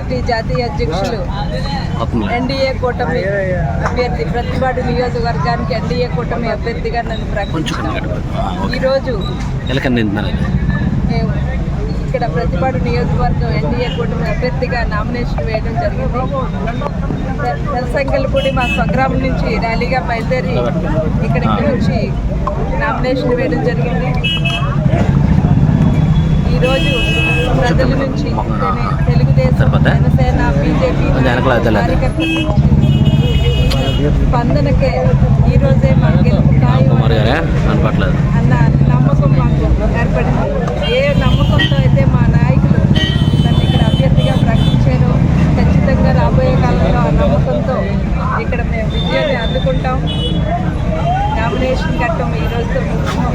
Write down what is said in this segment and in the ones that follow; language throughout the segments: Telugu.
ప్రింట్ జాతీయ అధ్యక్షులు ఎన్డీఏ కూటమి అభ్యర్థి ప్రతిపాడు నియోజకవర్గానికి ఎన్డీఏ కూటమి అభ్యర్థిగా నన్ను ప్రకటించారు. ఈరోజు ఇక్కడ ప్రతిపాడు నియోజకవర్గం ఎన్డీఏ కూటమి అభ్యర్థిగా నామినేషన్ వేయడం జరిగింది. తెలసంగల్పూడి మా స్వగ్రామం నుంచి ర్యాలీగా బయలుదేరి ఇక్కడికి వచ్చి నామినేషన్ వేయడం జరిగింది. ఈరోజు ప్రజల నుంచి తెలు- తెలుగుదేశం జనసేన బీజేపీ కార్యకర్తల నుంచి స్పందనకే ఈరోజే మా గెలుపు ఖాయం అన్న నమ్మకం మాకు ఏర్పడింది ఏ నమ్మకంతో అయితే మా నాయకులు నన్ను ఇక్కడ అభ్యర్థిగా ప్రకటించారో ఖచ్చితంగా రాబోయే కాలంలో ఆ నమ్మకంతో ఇక్కడ మేము విజయాన్ని నామినేషన్ ఘట్టం ఈ రోజుతో ముగిసినాం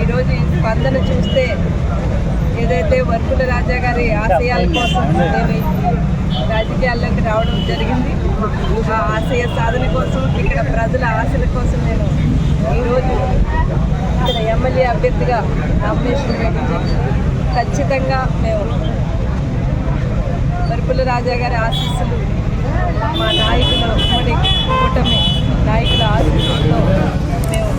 ఈరోజు ఈ స్పందన చూస్తే ఏదైతే వర్కుల రాజా గారి ఆశయాల కోసం నేను రాజకీయాల్లోకి రావడం జరిగింది. ఆ ఆశయ సాధన కోసం ఇక్కడ ప్రజల ఆశల కోసం నేను ఈరోజు ఇక్కడ ఎమ్మెల్యే అభ్యర్థిగా నామినేషన్ వేయడం ఖచ్చితంగా మేము వర్పుల రాజా గారి ఆశీస్సులు మా నాయకులు ఉమ్మడి కూటమి నాయకుల ఆశీస్సులతో మేము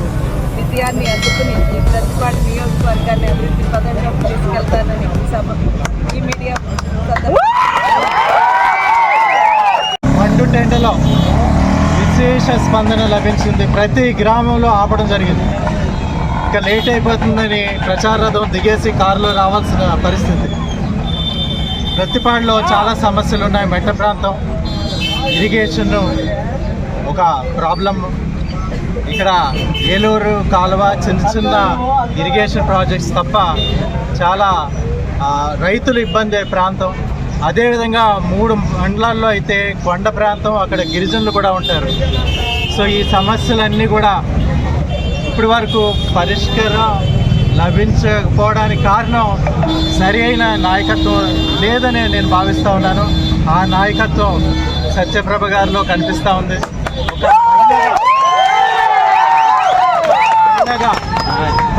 విజయాన్ని అందుకుని ఈ ప్రతిపాటు నియోజకవర్గాన్ని అభివృద్ధి పదంలో తీసుకెళ్తానని సభ ఈ మీడియా మండు టెండలో విశేష స్పందన లభించింది. ప్రతి గ్రామంలో ఆపడం జరిగింది. ఇంకా లేట్ అయిపోతుందని ప్రచార రథం దిగేసి కారులో రావాల్సిన పరిస్థితి. ప్రతిపాడులో చాలా సమస్యలు ఉన్నాయి మెట్ట ప్రాంతం ఇరిగేషన్ ఒక ప్రాబ్లం. ఇక్కడ ఏలూరు కాలువ చిన్న చిన్న ఇరిగేషన్ ప్రాజెక్ట్స్ తప్ప చాలా రైతులు ఇబ్బంది ప్రాంతం. అదేవిధంగా మూడు మండలాల్లో అయితే కొండ ప్రాంతం అక్కడ గిరిజనులు కూడా ఉంటారు. సో ఈ సమస్యలన్నీ కూడా ఇప్పటి వరకు పరిష్కారం లభించకపోవడానికి కారణం సరి అయిన నాయకత్వం లేదని నేను భావిస్తూ ఉన్నాను. ఆ నాయకత్వం సత్యప్రభ గారిలో కనిపిస్తూ ఉంది.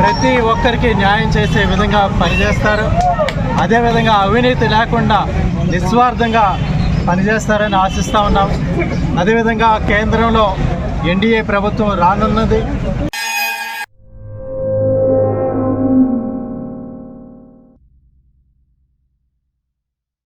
ప్రతి ఒక్కరికి న్యాయం చేసే విధంగా పనిచేస్తారు. అదేవిధంగా అవినీతి లేకుండా నిస్వార్థంగా పనిచేస్తారని ఆశిస్తూ ఉన్నాం. అదేవిధంగా కేంద్రంలో ఎన్డీఏ ప్రభుత్వం రానున్నది.